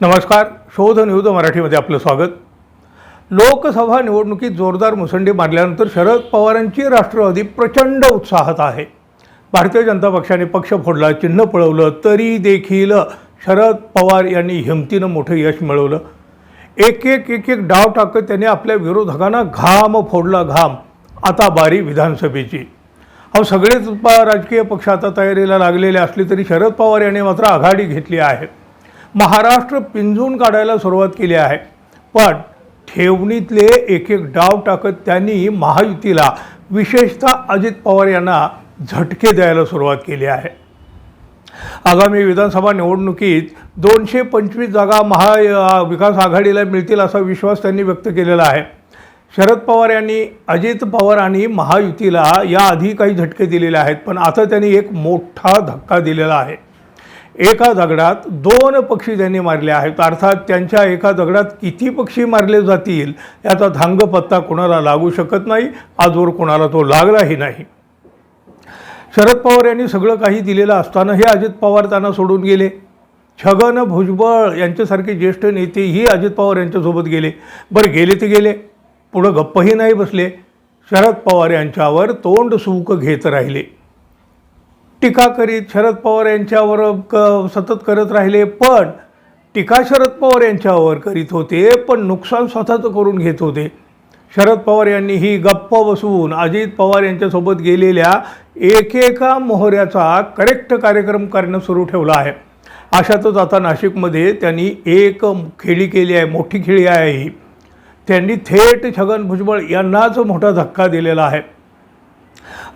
नमस्कार शोध न्यूज मराठीमध्ये आपलं स्वागत. लोकसभा निवडणुकीत जोरदार मुसंडी मारल्यानंतर शरद पवारांची राष्ट्रवादी प्रचंड उत्साहात आहे. भारतीय जनता पक्षाने पक्ष फोडला चिन्ह पळवलं तरी देखील शरद पवार यांनी हिमतीनं मोठं यश मिळवलं. एक एक एक एक डाव टाकत त्यांनी आपल्या विरोधकांना घाम फोडला घाम. आता बारी विधानसभेची. अहो सगळेच प- राजकीय पक्ष आता तयारीला लागलेले असले तरी शरद पवार यांनी मात्र आघाडी घेतली आहे. महाराष्ट्र पिंजून काढायला सुरुवात केली आहे. पण ठेवणीतले एक एक डाव टाकत त्यांनी महायुतीला विशेषतः अजित पवार यांना झटके द्यायला सुरुवात केली आहे. आगामी विधानसभा निवडणुकीत दोनशे पंचवीस जागा महा विकास आघाडीला मिळतील असा विश्वास त्यांनी व्यक्त केलेला आहे. शरद पवार यांनी अजित पवार आणि महायुतीला याआधी काही झटके दिलेले आहेत पण आता त्यांनी एक मोठा धक्का दिलेला आहे. एका दगडात दोन पक्षी त्यांनी मारले आहेत अर्थात त्यांच्या एका दगडात किती पक्षी मारले जातील याचा धांगपत्ता कोणाला लागू शकत नाही आजवर कोणाला तो लागलाही नाही. शरद पवार यांनी सगळं काही दिलेलं असतानाही अजित पवार त्यांना सोडून गेले. छगन भुजबळ यांच्यासारखे ज्येष्ठ नेतेही अजित पवार यांच्यासोबत गेले. बरं गेले ते गेले. पुढं गप्पही नाही बसले. शरद पवार यांच्यावर तोंड सुख घेत राहिले. टीका करीत शरद पवार यांच्यावर क सतत करत राहिले पण टीका शरद पवार यांच्यावर करीत होते पण नुकसान स्वतःचं करून घेत होते. शरद पवार यांनी ही गप्प बसवून अजित पवार यांच्यासोबत गेलेल्या एकेका मोहऱ्याचा करेक्ट कार्यक्रम करणं सुरू ठेवला आहे. अशातच आता नाशिकमध्ये त्यांनी एक खेळी केली आहे मोठी खेळी आहे ही. त्यांनी थेट छगन भुजबळ यांनाच मोठा धक्का दिलेला आहे.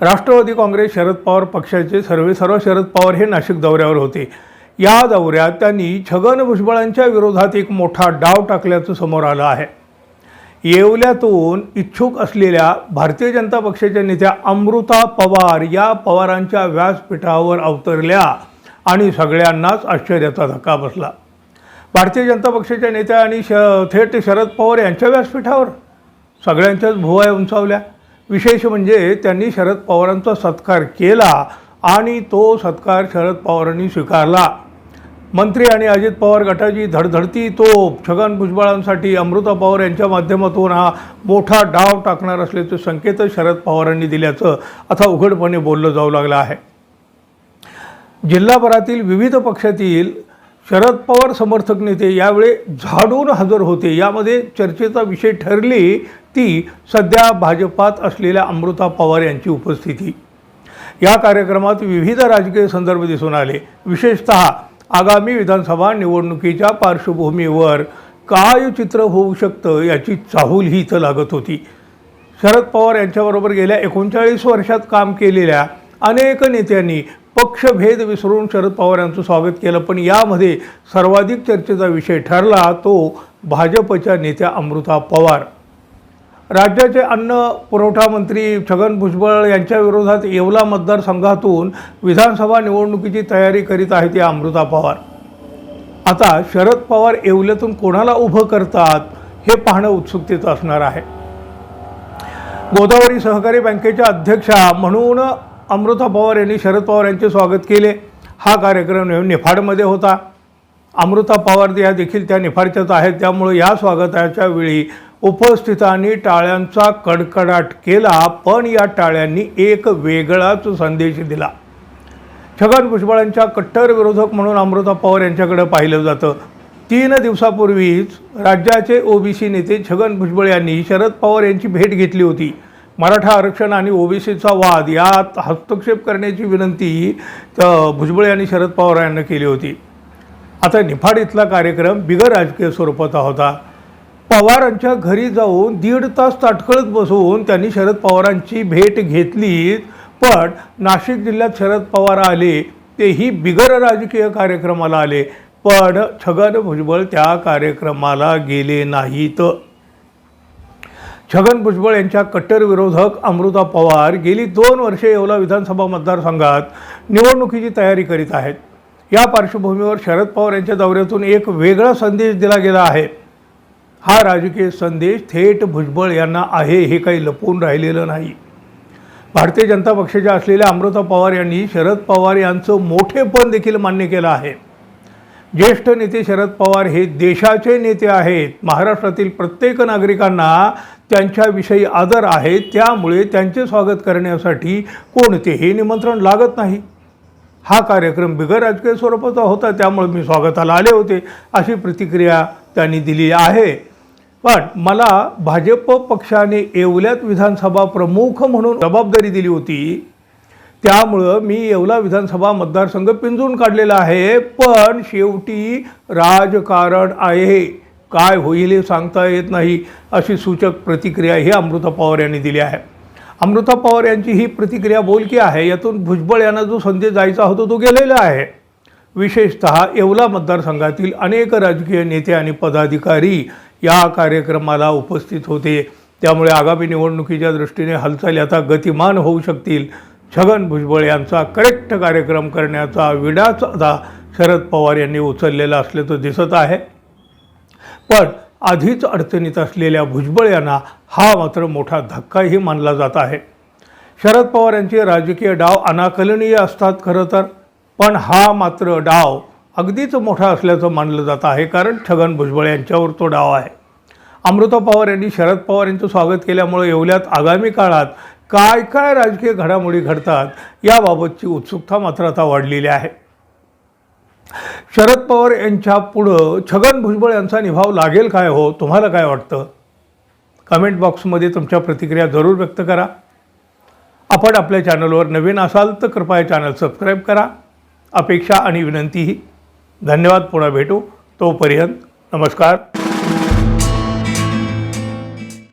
राष्ट्रवादी काँग्रेस शरद पवार पक्षाचे सर्वे सर्व शरद पवार हे नाशिक दौऱ्यावर होते. या दौऱ्यात त्यांनी छगन भुजबळांच्या विरोधात एक मोठा डाव टाकल्याचं समोर आलं आहे. येवल्यातून इच्छुक असलेल्या भारतीय जनता पक्षाच्या नेत्या अमृता पवार या पवारांच्या व्यासपीठावर अवतरल्या आणि सगळ्यांनाच आश्चर्याचा धक्का बसला. भारतीय जनता पक्षाच्या नेत्या आणि श थेट शरद पवार यांच्या व्यासपीठावर सगळ्यांच्याच भुवाय उंचावल्या. विशेष म्हणजे त्यांनी शरद पवारांचा सत्कार केला आणि तो सत्कार शरद पवारांनी स्वीकारला. मंत्री आणि अजित पवार गटाची धडधडती तोप छगन भुजबळांसाठी अमृता पवार यांच्या माध्यमातून हा मोठा डाव टाकणार असल्याचे संकेत शरद पवारांनी दिल्याचं आता उघडपणे बोललं जाऊ लागलं आहे. जिल्हाभरातील विविध पक्षातील शरद पवार समर्थक नेते यावेळी झाडून हजर होते. यामध्ये चर्चेचा विषय ठरली ती सध्या भाजपात असलेल्या अमृता पवार यांची उपस्थिती. या कार्यक्रमात विविध राजकीय संदर्भ दिसून आले. विशेषतः आगामी विधानसभा निवडणुकीच्या पार्श्वभूमीवर काय चित्र होऊ शकतं याची चाहूल ही इथं लागत होती. शरद पवार यांच्याबरोबर गेल्या एकोणचाळीस वर्षात काम केलेल्या अनेक नेत्यांनी पक्षभेद विसरून शरद पवार यांचं स्वागत केलं. पण यामध्ये सर्वाधिक चर्चेचा विषय ठरला तो भाजपच्या नेत्या अमृता पवार. राज्याचे अन्न पुरवठा मंत्री छगन भुजबळ यांच्या विरोधात येवला मतदारसंघातून विधानसभा निवडणुकीची तयारी करीत आहेत या अमृता पवार. आता शरद पवार येवल्यातून कोणाला उभं करतात हे पाहणं उत्सुकतेचं असणार आहे. गोदावरी सहकारी बँकेच्या अध्यक्षा म्हणून अमृता पवार यांनी शरद पवार यांचे स्वागत केले. हा कार्यक्रम निफाडमध्ये होता. अमृता पवार या देखील त्या निफाडच्याच आहेत. त्यामुळे या स्वागताच्या वेळी उपस्थितांनी टाळ्यांचा कडकडाट केला पण या टाळ्यांनी एक वेगळाच संदेश दिला. छगन भुजबळांच्या कट्टर विरोधक म्हणून अमृता पवार यांच्याकडे पाहिलं जातं. तीन दिवसापूर्वीच राज्याचे ओबीसी नेते छगन भुजबळ यांनी शरद पवार यांची भेट घेतली होती. मराठा आरक्षण आणि ओबीसीचा वाद यात हस्तक्षेप करण्याची विनंती भुजबळ यांनी शरद पवार यांना केली होती. आता निफाड इथला कार्यक्रम बिगर राजकीय स्वरूपाचा होता. पवारांच्या घरी जाऊन दीड तास ताटकळत बसवून त्यांनी शरद पवारांची भेट घेतली पण नाशिक जिल्ह्यात शरद पवार आले तेही बिगर राजकीय कार्यक्रमाला आले. पण छगन भुजबळ त्या कार्यक्रमाला गेले नाहीत. छगन भुजबळ यांच्या कट्टर विरोधक अमृता पवार गेली दोन वर्षे येवला विधानसभा मतदारसंघात निवडणुकीची तयारी करीत आहेत. या पार्श्वभूमीवर शरद पवार यांच्या दौऱ्यातून एक वेगळा संदेश दिला गेला आहे. हा राजकीय संदेश थेट भुजबळ यांना आहे हे काही लपवून राहिलेलं नाही. भारतीय जनता पक्षाच्या असलेल्या अमृता पवार यांनी शरद पवार यांचं मोठेपण देखील मान्य केलं आहे. ज्येष्ठ नेते शरद पवार हे देशाचे नेते आहेत. महाराष्ट्रातील प्रत्येक नागरिकांना त्यांच्याविषयी आदर आहे त्यामुळे त्यांचे स्वागत करण्यासाठी कोणतेही निमंत्रण लागत नाही. हा कार्यक्रम बिगर राजकीय स्वरूपाचा होता त्यामुळे मी स्वागताला आले होते अशी प्रतिक्रिया त्यांनी दिली आहे. पण मला भाजप पक्षाने येवल्यात विधानसभा प्रमुख म्हणून जबाबदारी दिली होती. त्यामुळं मी येवला विधानसभा मतदारसंघ पिंजून काढलेला आहे पण शेवटी राजकारण आहे. काय होईल हे सांगता येत नाही अशी सूचक प्रतिक्रिया ही अमृता पवार यांनी दिली आहे. अमृता पवार यांची ही प्रतिक्रिया बोलकी आहे. यातून भुजबळ यांना जो संदेश जायचा होता तो गेलेला आहे. विशेषतः येवला मतदारसंघातील अनेक राजकीय नेते आणि पदाधिकारी या कार्यक्रमाला उपस्थित होते. त्यामुळे आगामी निवडणुकीच्या दृष्टीने हालचाली आता गतिमान होऊ शकतील. छगन भुजबळ यांचा करेक्ट कार्यक्रम करण्याचा विडाच आता शरद पवार यांनी उचललेला असल्याचं दिसत आहे. पण आधीच अडचणीत असलेल्या भुजबळ यांना हा मात्र मोठा धक्काही मानला जात आहे. शरद पवार यांचे राजकीय डाव अनाकलनीय असतात खरं तर पण हा मात्र डाव अगदीच मोठा असल्याचं मानलं जात आहे कारण छगन भुजबळ यांच्यावर तो डाव आहे. अमृता पवार यांनी शरद पवार यांचं स्वागत केल्यामुळे येवल्यात आगामी काळात काय काय राजकीय घडामोडी घडतात याबाबतची उत्सुकता मात्र आता वाढलेली आहे. शरद पवार यांच्या पुढं छगन भुजबळ यांचा निभाव लागेल काय हो? तुम्हाला काय वाटतं? कमेंट बॉक्समध्ये तुमच्या प्रतिक्रिया जरूर व्यक्त करा. आपण आपल्या चॅनलवर नवीन असाल तर कृपया चॅनल सबस्क्राईब करा. अपेक्षा आणि विनंतीही. धन्यवाद पुन्हा भेटू. तोपर्यंत नमस्कार.